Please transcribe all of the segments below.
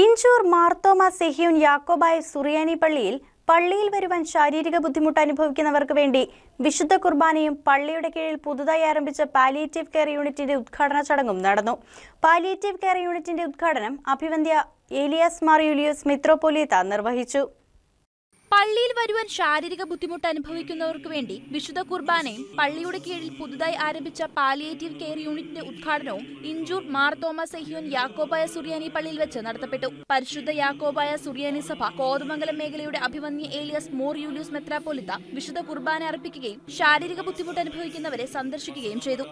ഇഞ്ചൂർ മാർത്തോമ സെഹ്യൂൻ യാക്കോബായ സുറിയാനി പള്ളിയിൽ പള്ളിയിൽ വരുവാൻ ശാരീരിക ബുദ്ധിമുട്ട് അനുഭവിക്കുന്നവർക്ക് വേണ്ടി വിശുദ്ധ കുർബാനയും പള്ളിയുടെ കീഴിൽ പുതുതായി ആരംഭിച്ച പാലിയേറ്റീവ് കെയർ യൂണിറ്റിന്റെ ഉദ്ഘാടന ചടങ്ങും നടന്നു. പാലിയേറ്റീവ് കെയർ യൂണിറ്റിന്റെ ഉദ്ഘാടനം അഭിവന്ധ്യ ഏലിയാസ് മാർ യുലിയോസ് മിത്രോപൊലീത്ത നിർവഹിച്ചു. പള്ളിയിൽ വരുവാൻ ശാരീരിക ബുദ്ധിമുട്ട് അനുഭവിക്കുന്നവർക്ക് വേണ്ടി വിശുദ്ധ കുർബാനയും പള്ളിയുടെ കീഴിൽ പുതുതായി ആരംഭിച്ച പാലിയേറ്റീവ് കെയർ യൂണിറ്റിന്റെ ഉദ്ഘാടനവും ഇഞ്ചൂർ മാർ തോമസ് എഹ്യോൻ യാക്കോബായ സുറിയാനി പള്ളിയിൽ വെച്ച് നടത്തപ്പെട്ടു. പരിശുദ്ധ യാക്കോബായ സുറിയാനി സഭ കോതമംഗലം മേഖലയുടെ അഭിമന്യ ഏലിയസ് മോർ യൂലിയസ് മെത്രാപ്പോലിത്ത വിശുദ്ധ കുർബാന അർപ്പിക്കുകയും ശാരീരിക ബുദ്ധിമുട്ട് അനുഭവിക്കുന്നവരെ സന്ദർശിക്കുകയും ചെയ്തു.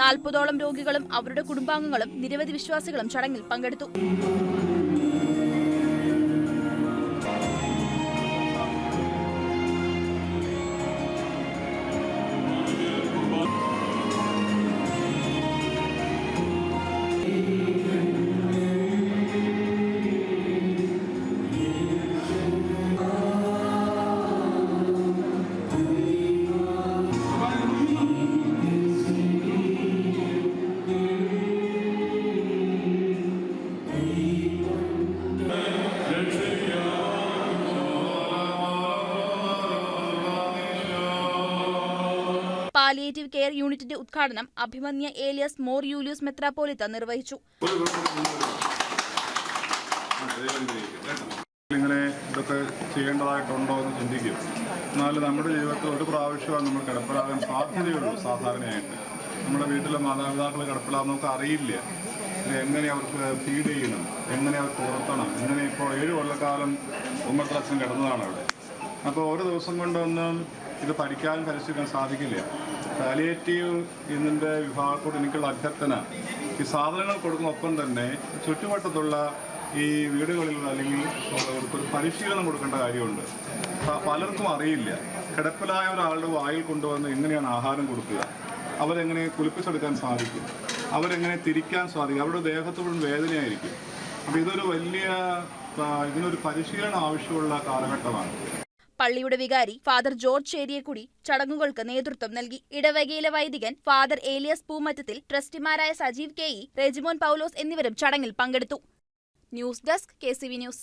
നാൽപ്പതോളം രോഗികളും അവരുടെ കുടുംബാംഗങ്ങളും നിരവധി വിശ്വാസികളും ചടങ്ങിൽ പങ്കെടുത്തു. പാലിയേറ്റീവ് കെയർ യൂണിറ്റിന്റെ ഉദ്ഘാടനം അഭിമന്യ ഏലിയസ് മോർ യൂലിയസ് മെത്രാപ്പോലിത്ത നിർവഹിച്ചു. ഇങ്ങനെ ഇതൊക്കെ ചെയ്യേണ്ടതായിട്ടുണ്ടോ എന്ന് ചിന്തിക്കും. എന്നാൽ നമ്മുടെ ജീവിതത്തിൽ ഒരു പ്രാവശ്യമാണ് നമ്മൾ കിടപ്പിലാകാൻ സാധ്യതയുള്ളൂ സാധാരണയായിട്ട്. നമ്മുടെ വീട്ടിലെ മാതാപിതാക്കൾ കിടപ്പിലാകുന്ന നമുക്ക് അറിയില്ല. എങ്ങനെ അവർക്ക് ഫീഡ് ചെയ്യണം എങ്ങനെ അവർക്ക് ഉറത്തണം എങ്ങനെ ഇപ്പോൾ ഏഴ് കൊല്ലക്കാലം ഉമ്മത്തച്ഛൻ കിടന്നതാണ് അവിടെ. അപ്പോൾ ഒരു ദിവസം കൊണ്ടൊന്നും ഇത് പഠിക്കാനും പരിശീലിക്കാൻ സാധിക്കില്ല. പാലിയേറ്റീവ് ഇതിന്റെ വിഭാഗത്തോട് എനിക്കുള്ള അഭ്യർത്ഥന ഈ സാധനങ്ങൾ കൊടുക്കുന്ന ഒപ്പം തന്നെ ചുറ്റുവട്ടത്തുള്ള ഈ വീടുകളിൽ അല്ലെങ്കിൽ ഒരു പരിശീലനം കൊടുക്കേണ്ട കാര്യമുണ്ട്. പലർക്കും അറിയില്ല. കിടപ്പിലായ ഒരാളുടെ വായിൽ കൊണ്ടുവന്ന് എങ്ങനെയാണ് ആഹാരം കൊടുക്കുക? അവരെങ്ങനെ കുളിപ്പിച്ചെടുക്കാൻ സാധിക്കും? അവരെങ്ങനെ തിരിക്കാൻ സാധിക്കും? അവരുടെ ദേഹത്തോടും വേദനയായിരിക്കും. അപ്പോൾ ഇതൊരു വലിയ ഇതിനൊരു പരിശീലനം ആവശ്യമുള്ള കാലഘട്ടമാണ്. പള്ളിയുടെ വികാരി ഫാദർ ജോർജ് ചേരിയക്കുടി ചടങ്ങുകൾക്ക് നേതൃത്വം നൽകി. ഇടവകയിലെ വൈദികൻ ഫാദർ ഏലിയസ് പൂമറ്റത്തിൽ ട്രസ്റ്റിമാരായ സജീവ് കെ ഇ റെജിമോൻ പൗലോസ് എന്നിവരും ചടങ്ങിൽ പങ്കെടുത്തു. News desk K news.